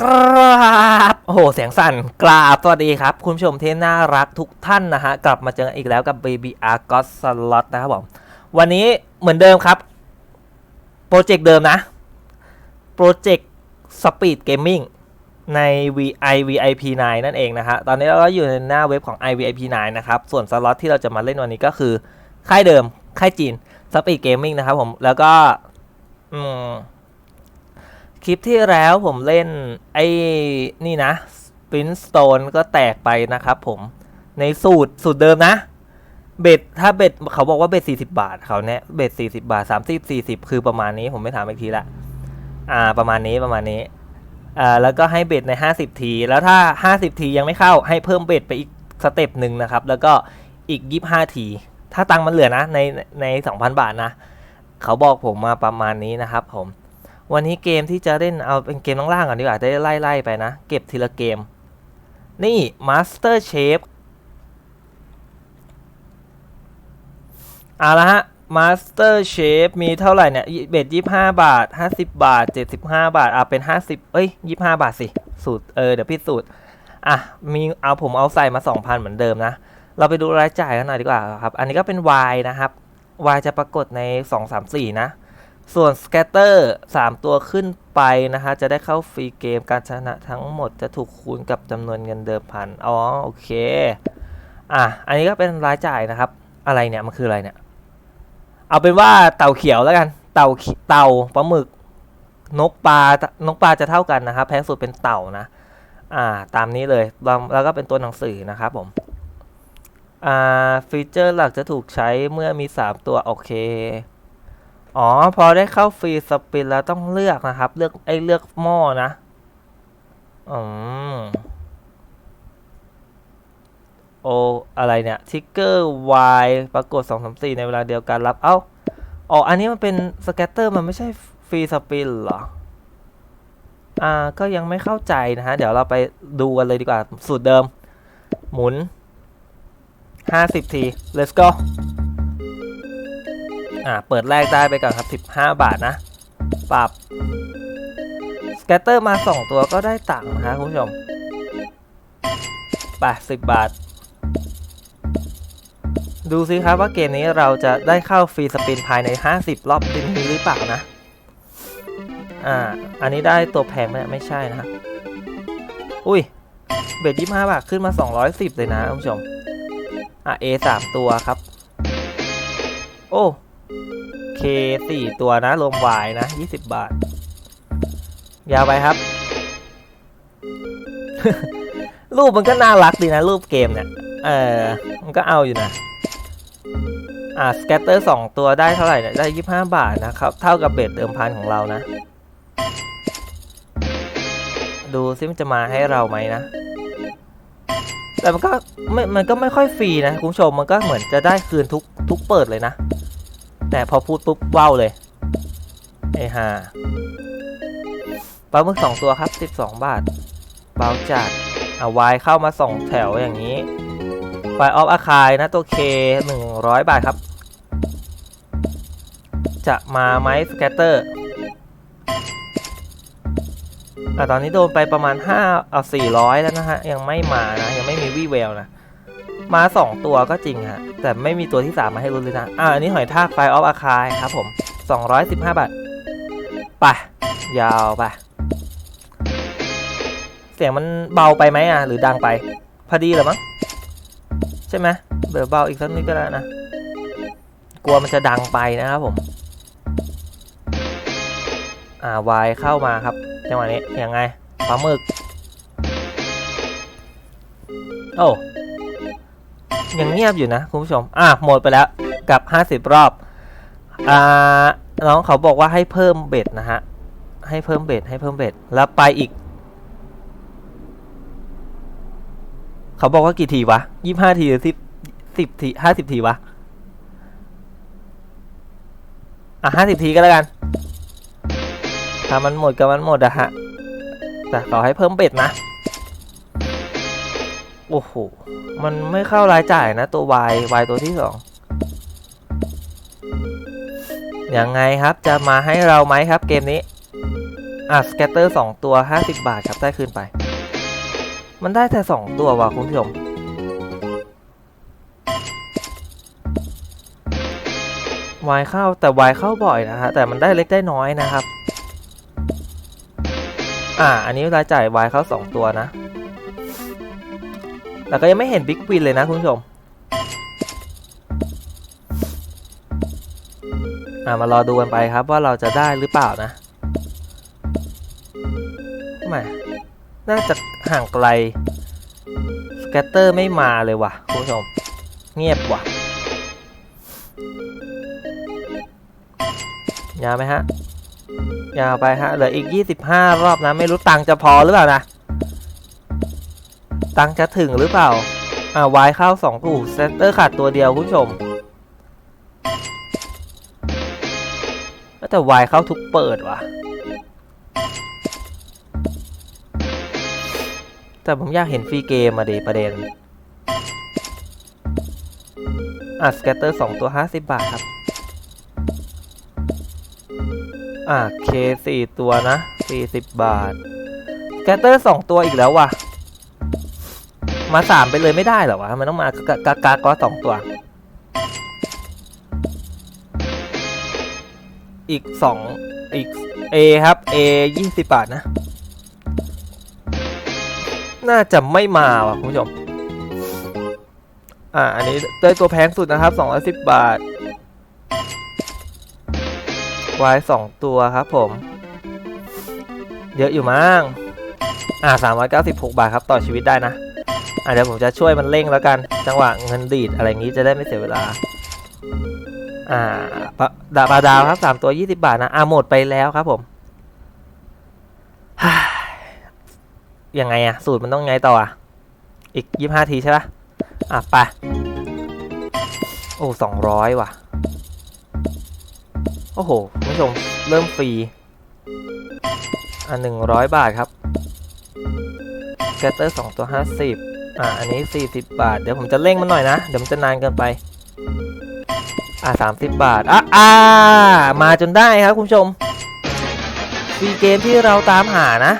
กราบโอ้โห เสียงสั่นกราบสวัสดีครับ คุณผู้ชมที่น่ารักทุกท่านนะฮะ กลับมาเจอกันอีกแล้วกับ Baby Argos Slot นะครับผม วันนี้เหมือนเดิมครับ โปรเจกต์เดิมนะ โปรเจกต์ Speed Gaming ใน VI VIP 9นั่นเองนะฮะ ตอนนี้เราก็อยู่ในหน้าเว็บของ iVIP 9นะครับ ส่วนสล็อตที่เราจะมาเล่นวันนี้ก็คือ ค่ายเดิม ค่ายจีน Speed Gaming นะครับผม แล้วก็ อืม คลิปที่แล้วผมเล่นไอ้นี่นะ Spin Stone ก็แตกไปนะครับผมในสูตรสูตรเดิมนะ เบ็ดถ้าเบ็ดเขาบอกว่าเบ็ดสี่สิบาทเขาเนี่ยเบ็ดสี่สิบาทสามสิบสี่สิบคือประมาณนี้ผมไม่ถามอีกทีละอ่าประมาณนี้ประมาณนี้อ่าแล้วก็ให้เบ็ดในห้าสิบที แล้วถ้าห้าสิบทียังไม่เข้าให้เพิ่มเบ็ดไปอีกสเต็ปหนึ่งนะครับ แล้วก็อีกยี่ห้าที ถ้าตังค์มันเหลือนะในในสองพันบาทนะ เขาบอกผมมาประมาณนี้นะครับผม วันนี้เกมที่จะเล่นเอาเป็นเกมล่างๆก่อนดีกว่าจะได้ไล่ๆไปนะ เก็บทีละเกม นี่ Master Chef เอาละฮะ Master Chef มีเท่าไหร่เนี่ยเบ็ดยี่ห้าบาทห้าสิบบาทเจ็ดสิบห้าบาทเอะเป็นห้าสิบเอ้ยยี่ห้าบาทสิสูตรเออเดี๋ยวพี่สูตรอะมีเอาผมเอาใส่มาสองพันเหมือนเดิมนะ เราไปดูรายจ่ายกันหน่อยดีกว่าครับ อันนี้ก็เป็น Y นะครับ Y จะปรากฏในสองสามสี่นะ ส่วน scatter 3 ตัวขึ้นไปนะฮะ จะได้เข้าฟรีเกมการชนะทั้งหมดจะถูกคูณกับจำนวนเงินเดิมพัน อ๋อ โอเค อะ อันนี้ก็เป็นรายจ่ายนะครับ อะไรเนี่ย มันคืออะไรเนี่ย เอาเป็นว่าเต่าเขียวแล้วกัน เต่าเต่าปลาหมึก นกปลานกปลาจะเท่ากันนะครับ แพงสุดเป็นเต่านะ อ่า ตามนี้เลยแล้วแล้วก็เป็นตัวหนังสือนะครับผม อ่า ฟีเจอร์หลักจะถูกใช้เมื่อมี 3 ตัว โอเค อ๋อ พอได้เข้าฟรีสปินแล้วต้องเลือกนะครับ เลือกไอ้เลือกหม้อนะ อืมโออะไรเนี่ยทิกเกอร์ Y ปรากฏ2 3 4 ในเวลาเดียวกันรับ เอ้าอ๋ออันนี้มันเป็นสแกตเตอร์มันไม่ใช่ฟรีสปินเหรอ อ่า ก็ยังไม่เข้าใจนะฮะ เดี๋ยวเราไปดูกันเลยดีกว่า สูตรเดิม หมุน 50 ที let's go อ่าเปิดแรกได้ไปก่อนครับ 15 บาทนะ ปรับสแกตเตอร์มา 2 ตัวก็ได้ตังค์นะคุณผู้ชมไป10บาท ดูสิครับว่าเกมนี้เราจะได้เข้าฟรีสปินภายใน 50 รอบดินนี้หรือเปล่านะอ่า อันนี้ได้ตัวแพงไหมไม่ใช่นะอุ้ย เบ็ด25บาท ขึ้นมา 210 เลยนะคุณผู้ชม อะ A 3ตัวครับ โอ้ K 4ตัวนะ รวม Y นะ20บาท ยาวไปครับ รูปมันก็น่ารักดีนะ รูปเกมเนี่ยเออมันก็เอาอยู่นะ อ่าสแกตเตอร์2ตัวได้เท่าไหร่เนี่ยได้25บาทนะครับ เท่ากับเบ็ดเดิมพันของเรานะ ดูซิมันจะมาให้เราไหมนะแต่มันก็ไม่มันก็ไม่ค่อยฟรีนะคุณผู้ชมมันก็เหมือนจะได้คืนทุกทุกเปิดเลยนะ แต่พอพูดปุ๊บว้าวเลยไอ้ห่าปลาหมึกสองตัวครับ 12 บาทเบาจัดอะวายเข้ามาสองแถวอย่างนี้ไฟออฟอาคายนะตัวเค100บาทครับ จะมาไหมสแกตเตอร์อะตอนนี้โดนไปประมาณ5เอา400 แล้วนะฮะ ยังไม่มานะ ยังไม่มีวี่แววนะ มา2ตัวก็จริงฮะ แต่ไม่มีตัวที่3มาให้รุ้นเลยนะ อ่าอันนี้หอยทากไฟออฟอาคายครับผม 215 บาทไปยาวไปเสียงมันเบาไปไหมอะ หรือดังไป พอดีหรือมั้งใช่ไหมเบอเบาอีกสักนิดก็ได้นะ กลัวมันจะดังไปนะครับผม อ่าวายเข้ามาครับจังหวะนี้ยังไงปลาหมึก โอ้ ยังเงียบอยู่นะคุณผู้ชม อะหมดไปแล้วกับ 50 รอบ อ่า น้องเขาบอกว่าให้เพิ่มเบ็ดนะฮะ ให้เพิ่มเบ็ดให้เพิ่มเบ็ด แล้วไปอีก เขาบอกว่ากี่ทีวะยี่ห้าทีหรือสิบสิบทีห้าสิบทีวะ อะห้าสิบทีก็แล้วกัน ถ้ามันหมดก็มันหมดอะฮะ แต่ขอให้เพิ่มเบ็ดนะ โอ้โห มันไม่เข้ารายจ่ายนะตัว Y Y ตัวที่สองยังไงครับจะมาให้เราไหมครับเกมนี้ อะสแกตเตอร์สองตัวห้าสิบบาทครับได้คืนไป มันได้แต่สองตัวว่ะคุณผู้ชมวายเข้าแต่วายเข้าบ่อยนะฮะแต่มันได้เล็กได้น้อยนะครับ อ่า อันนี้รายจ่ายวายเข้าสองตัวนะ แต่ก็ยังไม่เห็นบิ๊กวินเลยนะคุณผู้ชมอ่ามารอดูกันไปครับว่าเราจะได้หรือเปล่านะไม่น่าจะห่างไกล สแกตเตอร์ไม่มาเลยว่ะคุณผู้ชม เงียบว่ะ ยาวไหมฮะ ยาวไปฮะ เหลืออีก 25 รอบนะ ไม่รู้ตังค์จะพอหรือเปล่านะ ตังจะถึงหรือเปล่า อ่าวายเข้า2ตู้เซนเตอร์ขาดตัวเดียวคุณผู้ชมแต่วายเข้าทุกเปิดว่ะ แต่ผมอยากเห็นฟรีเกมมาดีประเด็น อะสแกตเตอร์สองตัว50บบาทครับ อะเคสี่ตัวนะ40บบาทสแกตเตอร์สองตัวอีกแล้วว่ะ มาสามไปเลยไม่ได้หรอวะ มันต้องมากากากาก็สองตัว อีกสองอีก A ครับ A ยี่สิบบาทนะ น่าจะไม่มาว่ะคุณผู้ชม อ่า อันนี้ได้ตัวแพงสุดนะครับสองร้อยสิบบาทวายสองตัวครับผม เยอะอยู่มั้งอ่าสามร้อยเก้าสิบหกบาทครับ ต่อชีวิตได้นะ อ่าเดี๋ยวผมจะช่วยมันเร่งแล้วกัน จังหวะเงินดีดอะไรงนี้จะได้ไม่เสียเวลา อ่าปะดาบาดาวครับสามตัวยี่สิบาทนะอ่าหมดไปแล้วครับผมยังไงอะสูตรมันต้องไงต่ออะอีกยี่ห้าทีใช่ปะอะไปโอ้สองร้อยว่ะ โอ้โหคุณผู้ชมเริ่มฟรีอะหนึ่งร้อยบาทครับแกตเตอร์สองตัวห้าสิบ อะอันนี้สี่สิบบาท เดี๋ยวผมจะเร่งมันหน่อยนะ เดี๋ยวมันจะนานเกินไป อะสามสิบบาท อะอ่ามาจนได้ครับคุณผู้ชมฟรีเกมที่เราตามหานะ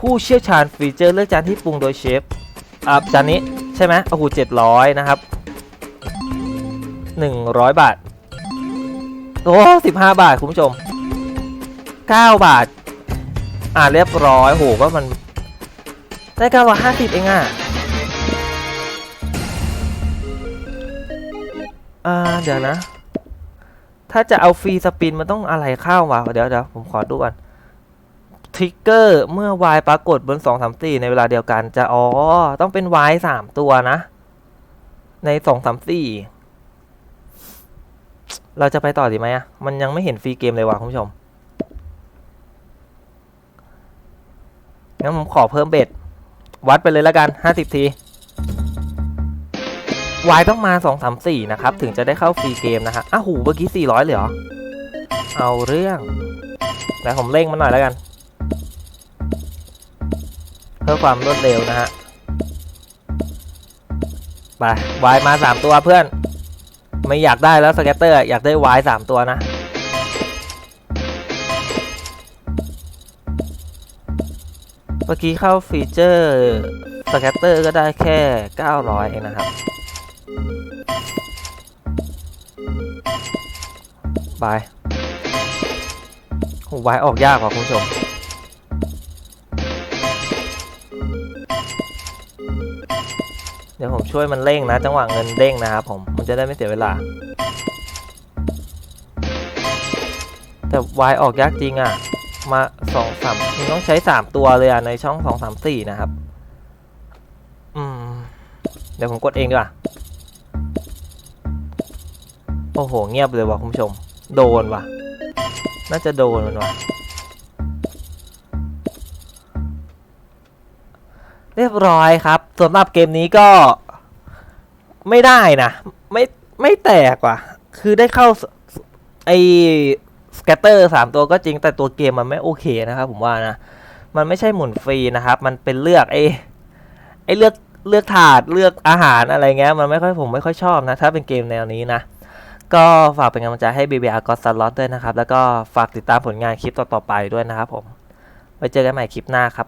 ผู้เชี่ยวชาญฟีเจอร์เลือกจานที่ปรุงโดยเชฟอะจานนี้ใช่ไหมโอ้โหเจ็ดร้อยนะครับหนึ่งร้อยบาท โอ้สิบห้าบาทคุณผู้ชมเก้าบาท อ่าเรียบร้อยโหก็มัน ได้เก้าร้อยห้าสิบเองอะอ่าเดี๋ยวนะ ถ้าจะเอาฟรีสปินมันต้องอะไรเข้าวะเดี๋ยวเดี๋ยวผมขอดูก่อนทริกเกอร์เมื่อ Y ปรากฏบน2 3 4ในเวลาเดียวกันจะอ๋อต้องเป็น Y 3ตัวนะ ใน2 3 4เราจะไปต่อดีไหมอะ มันยังไม่เห็นฟรีเกมเลยว่ะคุณผู้ชมงั้นผมขอเพิ่มเบ็ด วัดไปเลยแล้วกัน 50 ที Y ต้องมา 2 3 4 นะครับ ถึงจะได้เข้าฟรีเกมนะฮะอ้าวหูเมื่อกี้ 400 เลยเหรอ เอาเรื่อง แต่ผมเร่งมันหน่อยแล้วกัน เพื่อความรวดเร็วนะฮะ ไป Y มา 3 ตัวเพื่อน ไม่อยากได้แล้วสแกตเตอร์ อยากได้ Y 3ตัวนะ มื่อกี้เข้าฟีเจอร์สแกตเตอร์ก็ได้แค่ 900 เองนะครับบายโหวายออกยากกว่าคุณผู้ชม เดี๋ยวผมช่วยมันเร่งนะ จังหวะเงินเด้งนะครับผม มันจะได้ไม่เสียเวลา แต่วายออกยากจริงอะ่ะ มา สองสามมันต้องใช้สามตัวเลยอะในช่องสองสามสี่นะครับ อืม เดี๋ยวผมกดเองดีกว่า โอ้โห เงียบเลยว่ะคุณผู้ชม โดนว่ะ น่าจะโดนมันว่ะ เรียบร้อยครับสำหรับเกมนี้ก็ ไม่ได้นะ ไม่ไม่แตกว่ะ คือได้เข้าไอ สแกตเตอร์สามตัวก็จริงแต่ตัวเกมมันไม่โอเคนะครับผมว่านะ มันไม่ใช่หมุนฟรีนะครับ มันเป็นเลือกไอไอเลือกเลือกถาดเลือกอาหารอะไรเงี้ยมันไม่ค่อยผมไม่ค่อยชอบนะ ถ้าเป็นเกมแนวนี้นะ ก็ฝากเป็นกำลังใจให้ BBR God Slot ด้วยนะครับ แล้วก็ฝากติดตามผลงานคลิปต่อๆไปด้วยนะครับผมไว้เจอกันใหม่คลิปหน้าครับ